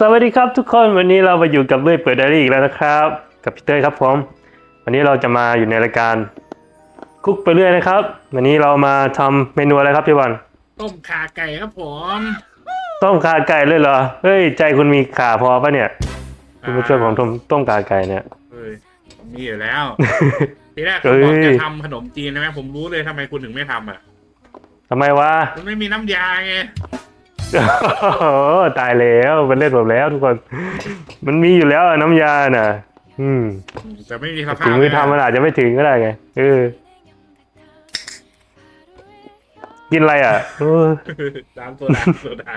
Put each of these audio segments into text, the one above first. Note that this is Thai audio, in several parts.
สวัสดีครับทุกคนวันนี้เรามาอยู่กับเลื่อยเปิดไดอารี่อีกแล้วนะครับ กับพี่เต้ยครับผมวันนี้เราจะมาอยู่ในรายการคุกไปเรื่อยนะครับ วันนี้เรามาทำเมนูอะไรครับพี่บอลต้มขาไก่ครับผมต้มขาไก่เลยเหรอเฮ้ยใจคุณมีขาพอปะเนี่ยคุณมาช่วยผมทำต้มขาไก่เนี่ยเฮ้ยผมมีอยู่แล้วทีแรกเฮ้คุณยบอกจะทำขนมจีนใช่ไหมผมรู้เลยทำไมคุณถึงไม่ทำอะทำไมวะคุณไม่มีน้ำยาไงโอ้โห ตายแล้วมันเล่นผมแล้วทุกคน มันมีอยู่แล้วอะน้ำยาน่ะ อืม แต่ไม่มีสภาถึพงมือทำมันอาจจะไม่ถึงก็ได้ไงเออกินอะไรอะเออน้ำโซดาโซดา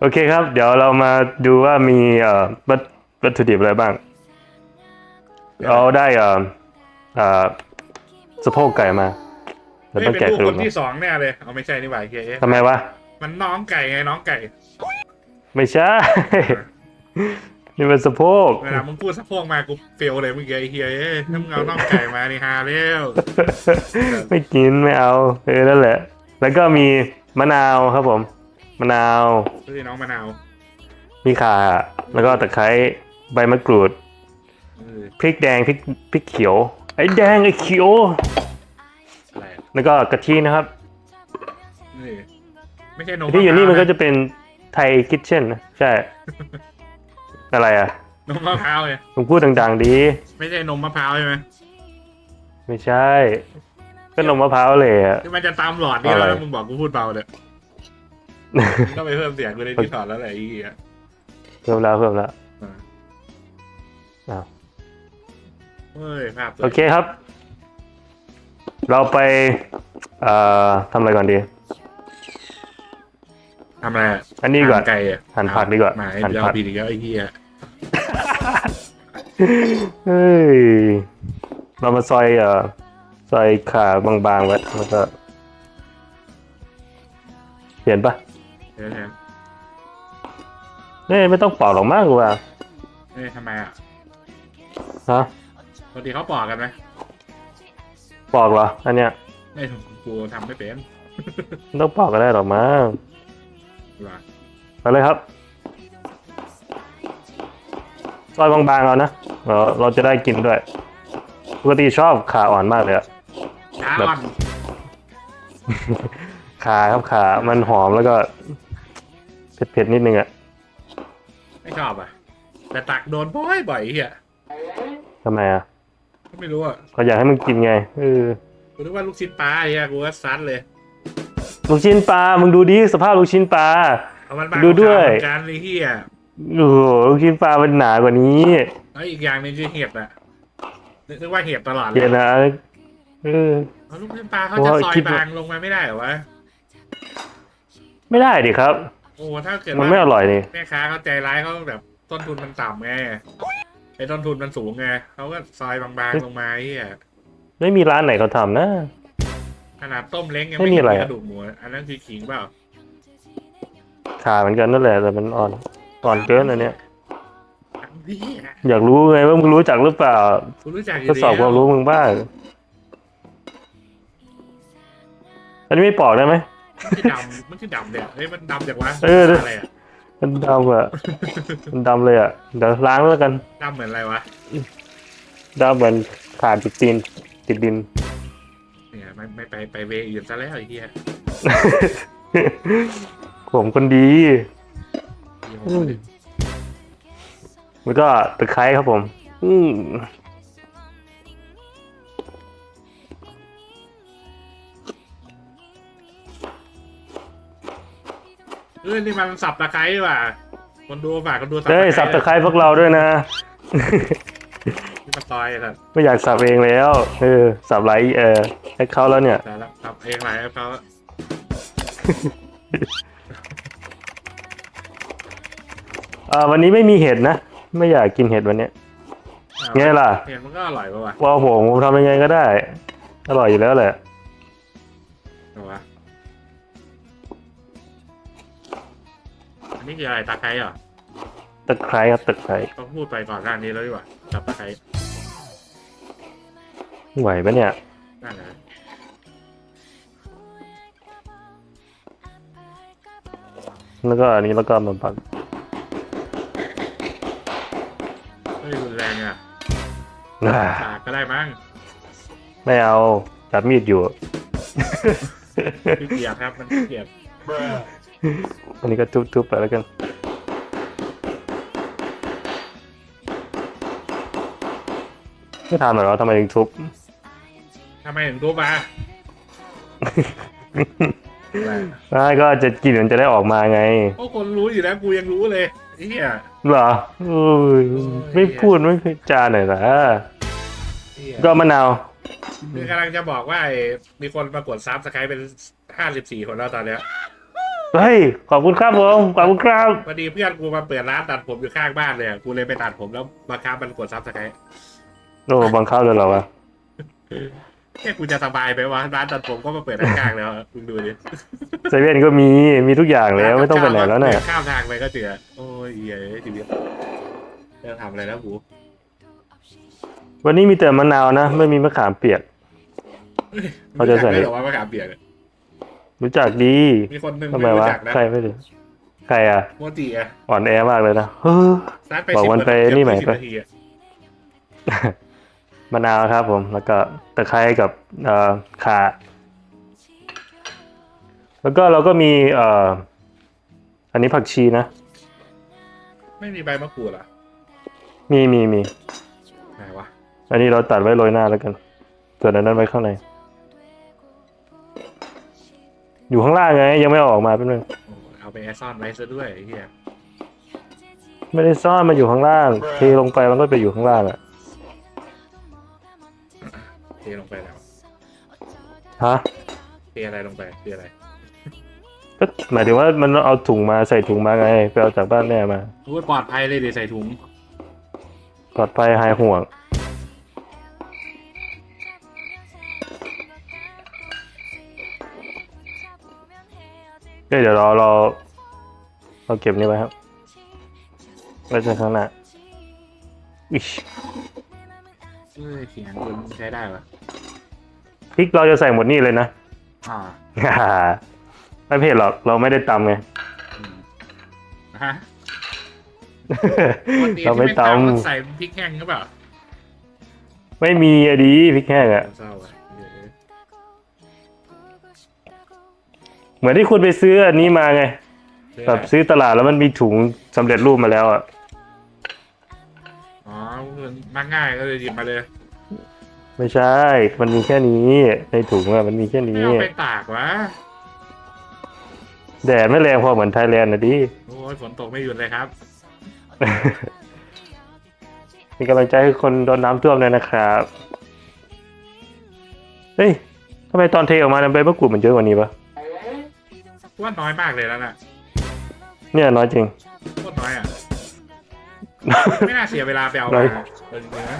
โอเคครับ เดี๋ยวเรามาดูว่ามีเอ่อวัตวัตถุดิบอะไรบ้าง เราได้เอ่อเอ่อสะโพกไก่มาเราไม่ต้องเป็นแกะลูกกระคดูกนมาที่สองแน่เลย เอาไม่ใช่นี่หว่าเฮียเอ๊ะทำไมวะ มันน้องไก่ไงน้องไก่ ไม่ใช่ นี่มันสะโพก เวลามึงพูดสะโพกมากูเฟลเลยเมื่อกี้ไอ้เฮียเอ้ยถ้ามึงเอาน้องไก่มานี่ฮาแล้วไม่กินไม่เอาเออนั่นแหละ แล้วก็มีมะนาวครับผม มะนาวดูสิน้องมะนาวมีข่า แล้วก็ตะไคร้ใบมะกรูด เออพริกแดงพริกพริกเขียว ไอ้แดงไอ้เขียว อะไรอะแล้วก็กะทินะครับ นี่ ไม่ใช่นมที่อยู่นี่มันก็ะจะเป็นไทยคิทเช่นนะใช่ อะไรอะ นมมะพร้าวไงมึงพูดดังๆดี ไม่ใช่นมมะพร้าวใช่ไหมไม่ใช่ ก็นมมะพร้าวเลยอะที่มันจะตามหลอดนี่อะไรแล้วมึงบอกกูพูดเบาเนี่ยมึงต้องไปเพิ่มเสียงกูในที่ถอดแล้วแหละไอ้เหี้ยเพิ่มแล้วเพิ่มแล้วอ่าอ้าวเฮ้ยภาพสวยโอเคครับ เราไปเอ่อทำอะไรก่อนดี ทำอะไระอันนี้ก่อนหั่ไก่อะหั่นผักดีกว่าหมายหั่นเดี๋ยวผักผิดอีกแล้วไอ้เหี้ยเฮ้ย เรามาซอยเอ่อซอยขาบางๆไว้แล้วก็เห็นปะเดี๋ยวแทนเอ้ยไม่ต้องเป่าหรอกมากกว่าเอ้ยทำไมอะฮะปกติเขาปอกกันไหมปอกเหรอ อันเนี้ยไม่กูทำไม่เป็น ไม่ต้องปอกก็ได้หรอกมั้ง ว่ะมาเลยครับซอยบางๆเอานะเราเราจะได้กินด้วยปกติชอบขาอ่อนมากเลยอะช้าแบบอ่อน ขาครับขา มันหอมแล้วก็ เผ็ดๆนิดนึงอะไม่ชอบอะแต่ตักโดนบ่อยบ่อยๆไอ้เหี้ยทำไมอะไม่รู้อะเขาอยากให้มึงกินไงเออกูนึกว่าลูกชิ้นปลาไอ้เหี้ยกูก็ซัดเลย ลูกชิ้นปลา มึงดูดิสภาพลูกชิ้นปลา เอามันมาดูด้วยเหมือนกันไอ้เหี้ยโอ้โหลูกชิ้นปลามันหนากว่านี้แล้วอีกอย่างหนึงคือเห็บอะนึกว่าเห็บตลอดเลเดี๋ยยวนะเออ เอาลูกชิ้นปลาเขาโอ้จะยซอยคิดว่า บางลงมาไม่ได้เหรอวะไม่ได้ดิครับ โอ้ถ้าเกิดมันว่า ไม่อร่อยนี่แม่ค้าเขาใจร้ายเขาแบบต้นทุนมันต่ำไงไอ้ต้นทุนมันสูงไงเขาก็ซอยบางๆลงมาไอ้เหี้ยไม่มีร้านไหนเขาทำนะ ขนาดต้มเล้งยังไม่ไม่มีมีอะไรกระดูกหมูอันนั้นคือขิงเปล่าขาเหมือนกันนั่นแหละแต่มันอ่อนอ่อนเกินอันเนี้ยพี่อยากรู้ไงว่ามึงรู้จักหรือเปล่าคุณรู้จักอยู่ทดสอบความรู้มึงบ้างอันนี้ไม่ปอกได้ไหมมันคือดำมันคือดำเนี่ยเฮ้ยมันดำจากวะเอออะไรอะมันดำอะมันดำเลยอะเดี๋ยวล้างแล้วกันดำเหมือนอะไรวะดำเหมือนขาดติดตีนติดดินเนี่ย ไม่ไม่ไปไปเวย์อื่นซะแล้วไอ้เหี้ยผมคนดี เหี้ยอืมแล้วก็ตะไคร้ครับผม อืมเออนี่มันสับตะไคร้ว่ะคนดูฝากคนดูเฮ้ยสับตะไคร้พวกเราด้วยนะที่มา ซอยสัตว์ไม่อยากสับเองแล้ว เออ สับไรเออให้เขาแล้วเนี่ย แต่ละสับเองหลายเขาอ่า วันนี้ไม่มีเห็ดนะ ไม่อยากกินเห็ดวันเนี้ย ไงล่ะ เห็นมันก็อร่อยป่ะวะว่าผมผมทำยังไงก็ได้ อร่อยอยู่แล้วแหละแต่ว่าอันนี้คืออะไรตะไคร้เหรอตะไคร้ครับตะไคร้ต้องพูดไปก่อนหน้านี้แล้วดีกว่าสับตะไคร้ ไหวปะเนี่ยนั่นนะแล้วก็อันนี้แล้วก็มาปักไม่รุนแรงอะอ่าขก็ได้มั้งไม่เอาจับมีดอยู่ ขี้เกียครับมันขี้เกียจ อันนี้ก็ทุบๆไปแล้วกัน ไม่ถามหน่อยว่าทำไมถึงทุบ ทำไมถึงทุบมาอะไรไม่ก็จะกลินมันจะได้ออกมาไงโอ้คนรู้อยู่แล้วกูยังรู้เลยไอ้เหี้ยเหรออุ้ยไม่พูดไม่พูดจาหน่อยนะเหี้ยก็มะนาว คือกำลังจะบอกว่าไอ้มีคนปรากฏซับสไครเป็นห้าสิบสี่คนแล้วตอนเนี้ยเฮ้ย ขอบคุณครับผมขอบคุณครับ พอดีเพื่อนกูมาเปิดร้านตัดผมอยู่ข้างบ้านเลยอะกูเลยไปตัดผมแล้วมาค้ามันกดซับสไคร โอ้บังคับเลยเหรอวะแค่กูจะสบายไปวะร้านตัดผมก็มาเปิดข้างๆแล้วมึงดูดิเซเว่นก็มีมีทุกอย่างแล้วไม่ต้องไปไหนแล้วเนี่ยข้ามทางไปก็เจอโอ้ยเหี้ยชีวิตจะทำอะไรแล้วกูวันนี้มีแต่มะนาวนะไม่มีมะขามเปียกเขาจะใส่ไม่หรอว่ามะขามเปียกอะรู้จักดีมีคนหนึงทำไม่ไมวะรู้จักนะใครไม่รู้ใครอะโมจิอะอ่อนแอมากเลยนะเฮ้อซัดไปบอกสิบวันไปาทีนี่ไหมยี่สิบไปนาทีอะ มะนาวครับผมแล้วก็ตะไคร้กับเอ่อข่าแล้วก็เราก็มีเอ่ออันนี้ผักชีนะ ไม่มีใบมะกรูดเหรอมีมีมี ไหนวะอันนี้เราตัดไว้โรยหน้าแล้วกันส่วนอันนั้นไว้ข้างใน อยู่ข้างล่างไง ยังไม่เอาออกมาเป็นงโอ้เอาไปแอร์ซ่อนไว้ซะด้วยไอ้เหี้ยไม่ได้ซ่อนมาอยู่ข้างล่างเทลงไปมันก็ไปอยู่ข้างล่างอะ เทลงไปแล้วฮะเทอะไรลงไปเทอะไรก็หมายถึงว่ามันเอาถุงมาใส่ถุงมาไงไปเอาจากบ้านแม่มาพูดปลอดภัยเลยดิใส่ถุงปลอดภัยหายห่วงเอ้ยเดี๋ยวเราเราเราเก็บนี่ไว้ครับไว้ในข้างหน้าอิช เอ้ยเสียงคุณใช้ได้ปะพริกเราจะใส่หมดนี่เลยนะ อ่าไม่เผ็ดหรอกเราไม่ได้ตำไงอืมฮะวันนี้เราที่ไม่ไม่ตตำใส่พริกแห้งหรือเปล่าำไม่มีอะดีพริกแห้งอะเศร้าอะเออเหมือนที่คุณไปซื้ออันนี้มาไงเชื่อแบบซื้อตลาดแล้วมันมีถุงสำเร็จรูปมาแล้วอะ อ๋อมันมักง่ายก็เลยหยิบมาเลยไม่ใช่ มันมีแค่นี้ ในถุงอะมันมีแค่ไม่นี้ เอาไปตากวะแดดไม่แรงพอเหมือนไทยแลนด์นะดิ โอ้ยฝนตกไม่หยุดเลยครับ เป็นกำลังใจให้คนโดนน้ำท่วมเลยนะครับ เฮ้ยทำไมตอนเทออกมาใบมะกรูดมันเยอะกว่านี้ปะว่าน้อยมากเลยแล้วน่ะเนี่ยน้อยจริง โคตรน้อยอะ ไม่น่าเสียเวลาไปเอาน้มาอยเออจริงๆนะ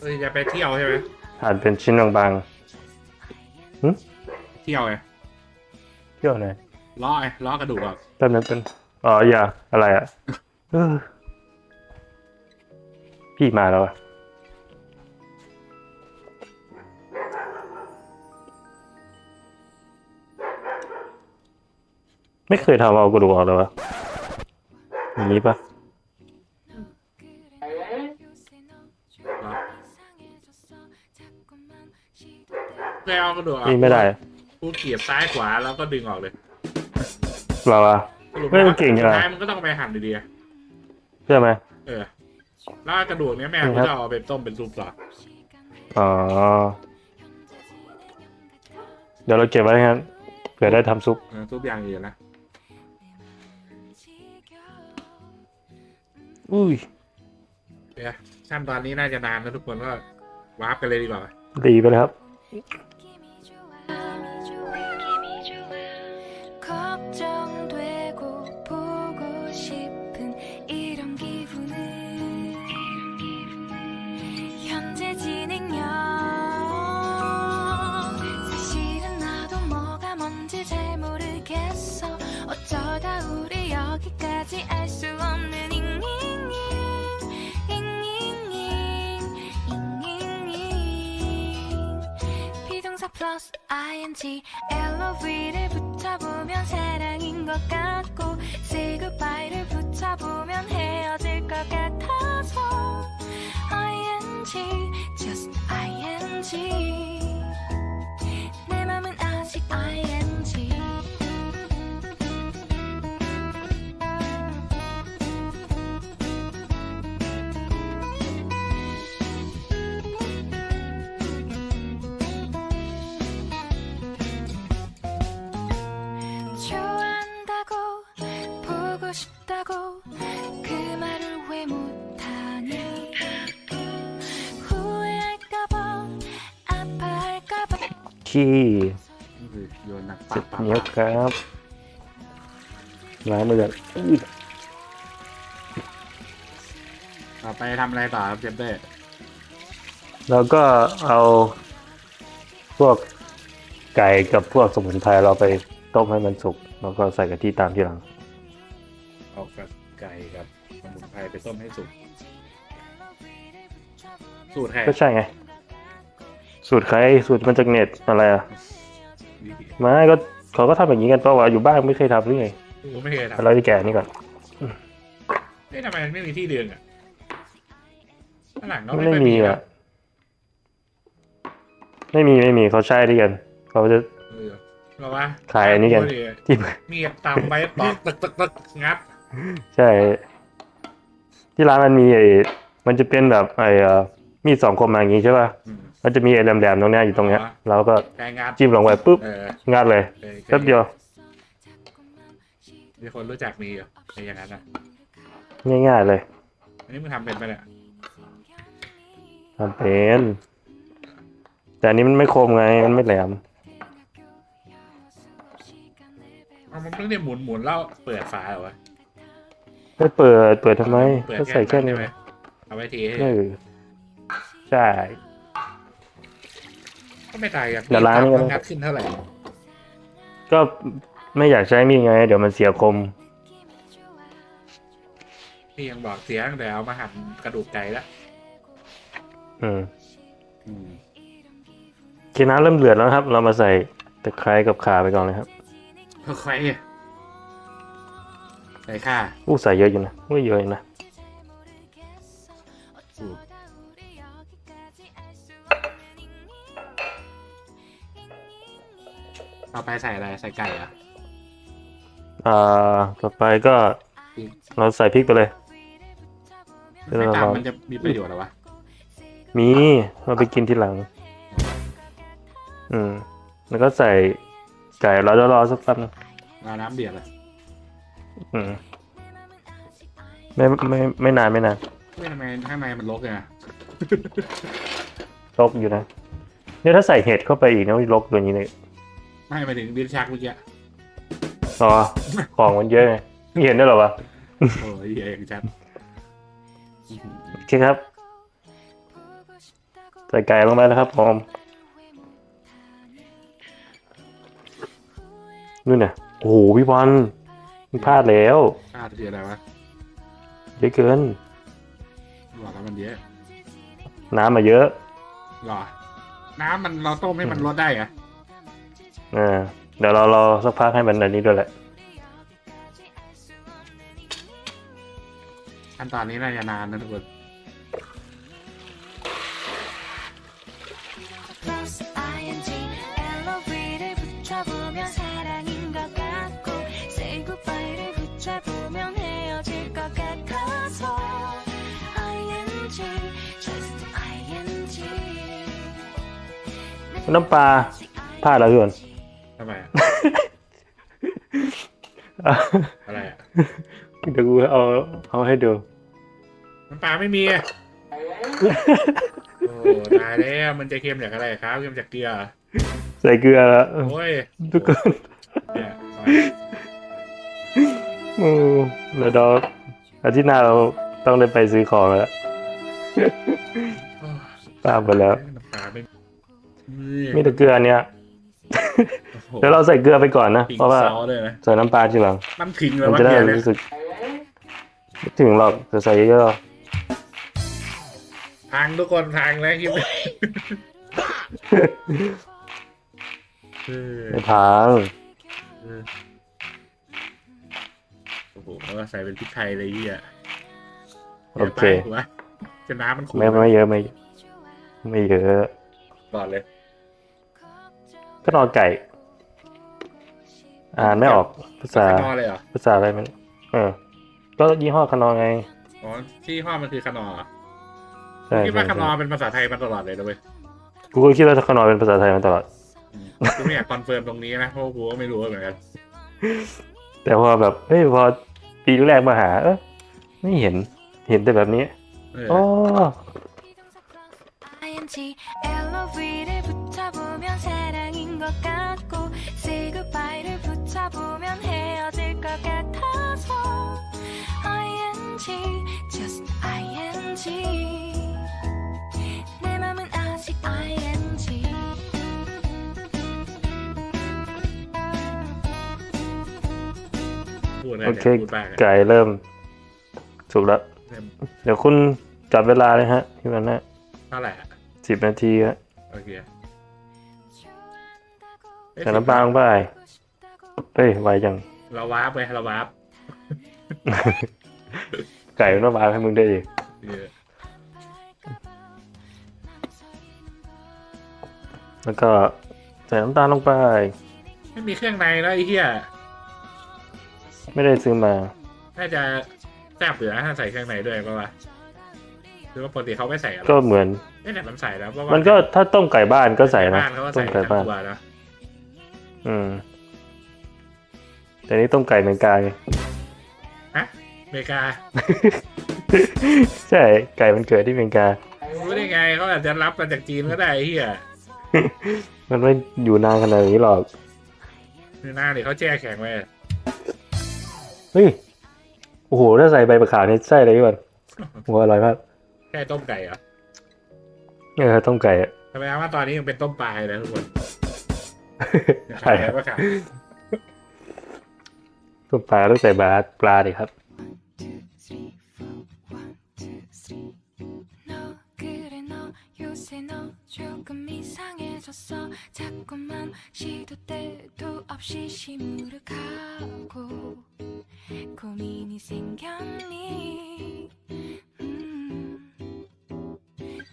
เออจะไปเที่ยวใช่ไหมหั่นเป็นชิ้นบางเที่ยวไงๆเที่ยวไหนล้อไงล้อกระดูกอะแป๊บนึงเป็นอ๋ออย่าอะไรอะเออพี่มาแล้วอะไม่เคยทำเอากระดูกออกเลยวะ อย่างนี้ปะเคยเอากระดูกออกนี่ไม่ได้กูเกียบซ้ายขวาแล้วก็ดึงออกเลยเราอะสรุปเฮ้ยมันเก่งจังสุอะดท้ายมันก็ต้องไปหั่นดีใช่ไหมๆเออแล้วกระดูกเนี้ยแม่คกูรับจะเอาไปต้มเป็นซุปต่ออ๋อ เดี๋ยวเราเก็บไว้งั้นเผื่อได้ทำซุปเออซุปอย่างอื่นนะ อุ้ย เดี๋ยวขั้นตอนนี้น่าจะนานนะทุกคนก็วาร์ปกันเลยดีกว่า ดีไปเลยครับ 걱정되고 보고 싶은 이런 기분은 현재 진행형 사실은 나도 뭐가 뭔지 잘 모르겠어 어쩌다 우리 여기까지 알 수 없는 플러스 ing LOV를 붙여보면 사랑인 것 같고 Say goodbye 를 붙여보면 헤어질 것것 같아서. Ing just ing 내 맘은 아직 ing ขี้นี่คือโยนหนักปาเจ็กบปากเหนียวครับล้างมือกันอื้อต่อไปทำอะไรต่อครับเจฟเต้แล้วก็เอาพวกไก่กับพวกสมุนไพรเราไปต้มให้มันสุก แล้วก็ใส่กะทิตามที่หลัง เอากับไก่กับสมุนไพรไปต้มให้สุก สูตรใครก็ใช่ไง สูตรใครสูตรมันจากเน็ตอะไรอะดีไม่ก็เขาก็ทำอย่างนี้กันเพราะว่าอยู่บ้านไม่เคยทำหรือไงกูไม่เคยแต่ทำเราจะแก่นี่ก่อนเอ๊ะทำไมมันไม่มีที่เดือนอะข้างหลังก็ไม่ไม่ค่อยมีมีอะไม่มีไม่มีเขาใช้ด้วยกันเขาจะเออเราว่าขายอันนี้กันที่มีดตำไปตอกตึกตึกตึกงัด ใช่ ที่ร้านมันมีไอ้มันจะเป็นแบบไอ้เอ่อมีดสองคมมาอย่างงี้ใช่ป่ะอืมมันจะมีไอ้แหลมๆตรงเนี้ยอยู่ตรงเนี้ยอ๋อเราก็ไก่งัดจิ้มลงไปปุ๊บเอองัดเลยเออแป๊บเดียวมีคนรู้จักมีอยู่ในอย่างนั้นนะง่ายๆเลย อันนี้มึงทำเป็นไปะเนี่ยทำเป็น แต่อันนี้มันไม่คมไง มันไม่แหลมเอามันเพิ่งได้หมุนหมุนๆแล้วเปิดฝาเหรอวะ ไม่เปิด เปิดทำไมเปิดก็ใส่แค่นี้ใช่ไหมเอาไว้ทีให้เออใช่ ก็ไม่ตายกันเดี๋ยวล้างนี่ก็ได้ งัดขึ้นเท่าไหร่ก็ไม่อยากใช้มีดไง เดี๋ยวมันเสียคม พี่ยังบอกเสียตั้งแต่เอามาหั่นกระดูกไก่แล้วอืมกินน้ำเริ่มเดือดแล้วครับ เรามาใส่ตะไคร้กับข่าไปก่อนเลยครับ ค่อยๆใส่ข่าอู้ใส่เยอะอยู่นะอู้เยอะอยู่นะสูตรต่อไปใส่อะไรใส่ไก่เหรอะอ่าต่อไปก็เราใส่พริกไปเลยเดี๋ยวไม่เราตามลองมันจะมีประโยชน์เหรอวะมีเราไปกินทีหลัง อืม แล้วก็ใส่ไก่เราจะรอสักแป๊บนึงเอาน้ำเดือดเลย อืมไม่ไม่ไม่นานไม่นานเฮ้ยทำไมข้างในมันรกเลยนะลกอยู่นะเนี่ยถ้าใส่เห็ดเข้าไปอีกนะมันลกตัวนี้เลยไม่ไปถึงดินชักเมื่อกี้อ๋อของมันเยอะไงไม่เห็นได้วยเหรอวะโอ้ยเหี้ยอย่างชัดโอเคครับใส่ไก่ลงไปแล้วครับผมนู่นน่ะโอ้โหพี่บอล มึงพลาดแล้วชาติคืออะไรวะเยอะเกินบอกแล้วมันเยอะ น้ำมาเยอะหรอ น้ำมันเราต้มให้มันลดได้เหรอะอ่าเดี๋ยวเรารอสักพักให้มันอันนี้ด้วยแหละขั้นตอนนี้น่าจะนานนะทุกคน น้ำปลาพลาดแล้วพี่บอลทำไมอะอะไรอะเดี๋ยวกูเอาเอาให้ดู น้ำปลาไม่มีอะโอ้ตายแล้วมันจะเค็มจากอะไรครับเค็มจากเกลือใส่เกลือแล้วโอ้ยทุกคนเนี่ยโอ้แล้วเดี๋ยวอาทิตย์หน้าเราต้องได้ไปซื้อของแล้วตามไปแล้ว น้ำปลาไม่มี แต่เกลือเนี่ยโอ้โหเดี๋ยวเราใส่เกลือไปก่อนนะปิงเพราะว่าซอสเลยนะใส่น้ำปลาทีหลังมันถึงเลยมันว่าจะได้เกลือเนี่ยรู้สึกไม่ถึงหรอกจะใส่เยอะพังทุกคนพังแล้วคิดๆไม่พังโอ้โหใส่เป็นพริกไทยเลยเหียโอเคดี๋ยวตายหัวจะน้ำมันขุ่นไม่ไม่เยอะไม่ไม่เยอะก่อนเลย ก็นอไก่ อ่านไม่ออกภาษาคนอเลยเหรภาษาอะไรมัน เออ ก็ยี่ห้อคนอไงอ๋อ ที่ห้อมันคือคนอใช่คิดว่าใคนอเป็นภาษาไทยมาตลอดเลยนะเว้ยกูก็คิดว่าคนอเป็นภาษาไทยมาตลอด กูไม่อยากคอนเฟิร์มตรงนี้นะ เพราะกูก็ไม่รู้เหมือนกัน แต่พอแบบเฮ้ยพอปีแรกมาหา เออไม่เห็น เห็นแต่แบบนี้อ๋อ 것 같고 Say goodbye를 붙여보면 헤어질 것 같아서 ing just ing 내 맘은 아직 ing พูดอะไร โอ เนี่ย เค พูดบ้างอะ ไก่เริ่มสุกแล้ว เริ่ม เดี๋ยวคุณจับเวลาเลยฮะที่มันนะ เท่าไหร่อะ สิบนาทีฮะ โอเค เอ้ยใส่น้ำปลาลงไปเฮ้ยไวจัง เราวาร์ปไปเราวาร์ปไก่มันมาให้มึงได้อีกเออแล้วก็ใส่น้ำตาลลงไป ไม่มีเครื่องในแล้วไอ้เหี้ยไม่ได้ซื้อมาน่าจะแซ่บเหลือถ้าใส่เครื่องในด้วยป่าวะหรือว่าปกติเขาไม่ใส่กันหรก็อเหมือนเอ้ยแต่มันใส่แล้วเพราะว่ามันก็ถ้าต้มไก่บ้านก็ใส่นะบ้านเขาก็ต้ใส่มทั้ไก่งบ้านตัวนะ อืม แต่นี่ต้มไก่เหมือนกายฮะอเมริกาใช่ ไก่มันเกิดที่อเมริกา รู้ได้ไงเขาอาจจะรับมาจากจีนก็ได้ไอ้เฮียมันไม่อยู่นานขนาดนี้หรอกหน้าเนี่ยเขาแช่แข็งไว้เฮ้ย โอ้โห ถ้าใส่ใบมะขามนี่ใช่เลยพี่บอลโอ้โหอร่อยมากแค่ต้มไก่เหรอเนี่ยครับต้มไก่อะทำไมว่าตอนนี้ยังเป็นต้มปลาอยู่เลยทุกคน ใช่ค แล้ รับ วก็ขาด ต้มปลาต้องใส่บาสปลาดิครับ 너 그래 너 요새 너 조금 이상해졌어 자꾸만 시도 때도 없이 시무룩하고 고민이 생겼니 음.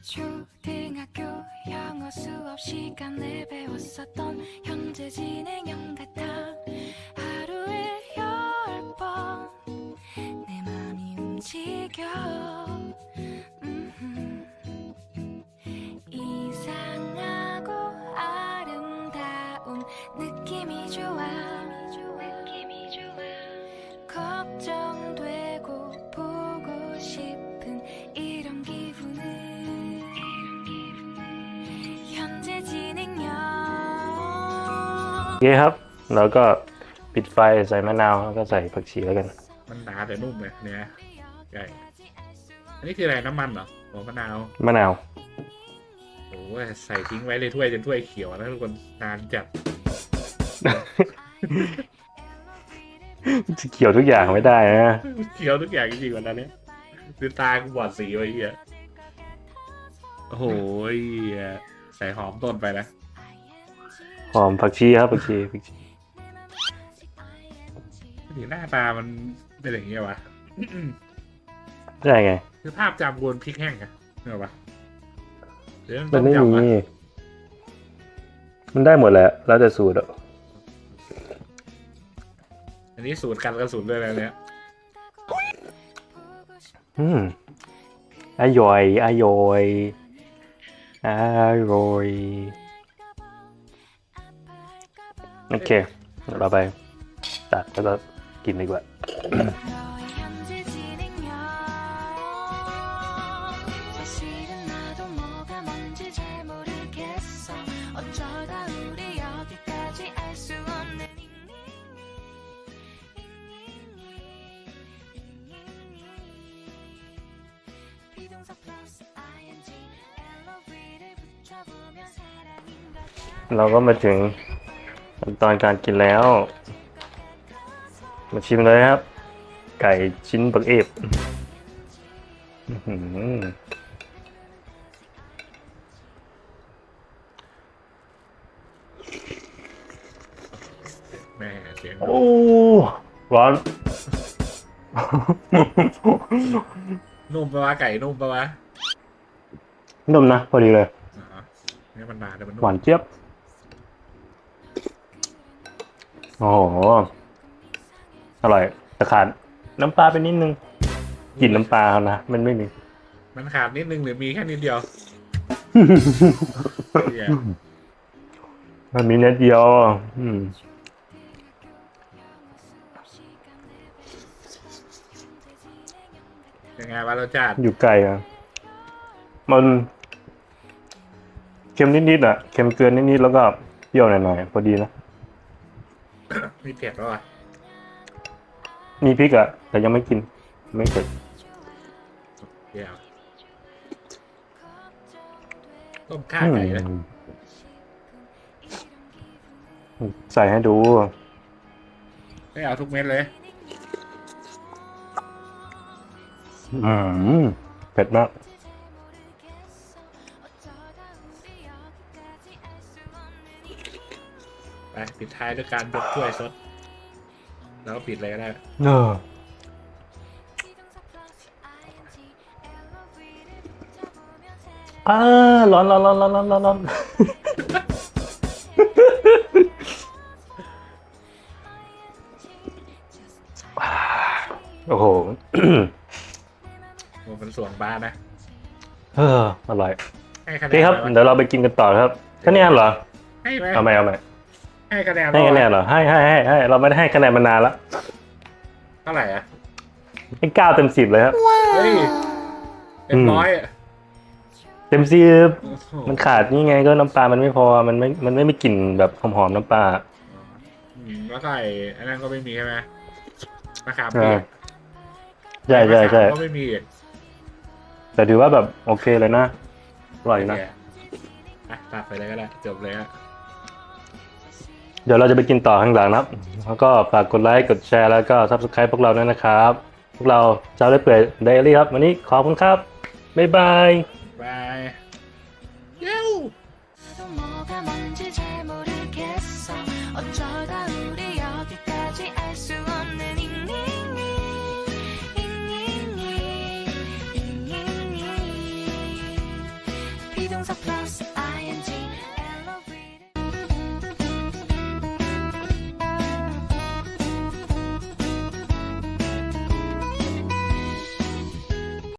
초등학교 영어 수업 시간에 배웠었던 현재 진행형 같아 하루에 열 번 내 맘이 움직여 โอเคครับ แล้วก็ปิดไฟใส่มะนาวแล้วก็ใส่ผักชีแล้วกัน มันหนาแต่นุ่มเลยเนี่ยไก่อันนี้คืออะไรน้ำมันเหรอหัวมะนาวมะนาวโอ้ยใส่ทิ้งไว้เลยถ้วยจนถ้วยเขียวนะทุกคนนานจัดจะเกี่ยวทุกอย่างไม่ได้นะเขียวทุกอย่างจริงๆวันนั้นเนี่ยคือตากูบอดสีไว้เหี้ยโอ้โหเหี้ยใส่หอมต้นไปนะ หอมผักชีครับผักชีผักชีถึงหน้าตามันเป็นอย่างเงี้ยวะใช่ไง คือภาพจำบนพริกแห้งอะเนกอะปะหรือมัต้นมไม่ยำมีอะมันได้หมดแหละ แล้วแต่สูตรอะอันนี้สูตรกันกระสุนด้วยนะเนี่ยอืมอร่อยอร่อยอร่อย โอเคเราไปตัดแล้วก็กินดีกว่า เราก็มาถึง ขั้นตอนการกินแล้ว มาชิมเลยครับ ไก่ชิ้นบักเอฟอื้อหือแม่เสียงโอ้ร้อนนุ่มปะวะไก่นุ่มปะวะนุ่มนะพอดีเลยอ๋อนี่มันนานแต่มันนุ่หวามนเจี๊ยบ โอ้โห อร่อยแต่ขาดน้ำปลาไปนิดนึงกลิ่นน้ำปลาเขานะ มันไม่มี มันขาดนิดนึงหรือมีแค่นิดเดียวเหี้ยมันมีเน็ตเดียว อืม ยังไงวะรสชาติอยู่ไกลอะ มัน เค็มนิดๆอะ เค็มเกินนิดๆแล้วก็เปรี้ยวหน่อยๆพอดีนะ มีเผ็ดปะวะมีพริกอะแต่ยังไม่กิน ไม่เผ็ดเดี๋ยวต้มข่าอืไก่เลยมใส่ให้ดูไม่เอาทุกเม็ดเลย อืมเผ็ดมาก ไปปิดท้ายด้วยการยกถ้วยซดแล้วก็ปิดเลยก็ได้เอออ่าร้อนร้อนร้อนร้อนร้อนร้อนร้อนโอ้โหมันสวงบ้านนะ เออ อร่อยให้คะโอแนเคนครับไปวะเดี๋ยวเราไปกินกันต่อครับแค่นี้เหรอ ให้ไหมเอาไหมเอาไหม ให้คะแนนให้คะแนนเเหรอให้ให้ให้ให้เราไม่ได้ให้คะแนนมานานแล้วท่าไหร่อะให้เก้าเต็มสิบเลยครับเฮ้ยเต็มร้อยอะเต็มสิบโอ้โหมันขาดนี่ไงก็น้ำปลามันไม่พอมันไม่มันไม่มีกลิ่นแบบหอมๆน้ำปลาอืมแล้วก็ไอ้อันนั้นก็ไม่มีใช่ไหมมะขามอ่าเปียกใช่ใช่ใช่มะขามก็ไม่มีอีกแต่ถือว่าแบบโอเคเลยนะอร่อยนะโเคอะตัดไปเลยก็ได้จบเลยฮะ เดี๋ยวเราจะไปกินต่อข้างหลังนะครับ แล้วก็ฝากกดไลค์ กดแชร์ แล้วก็ซับสไครป์พวกเราด้วยนะครับ พวกเราเจ้าได้เปื่อยไดอารี่ครับ วันนี้ขอบคุณครับ บ๊ายบาย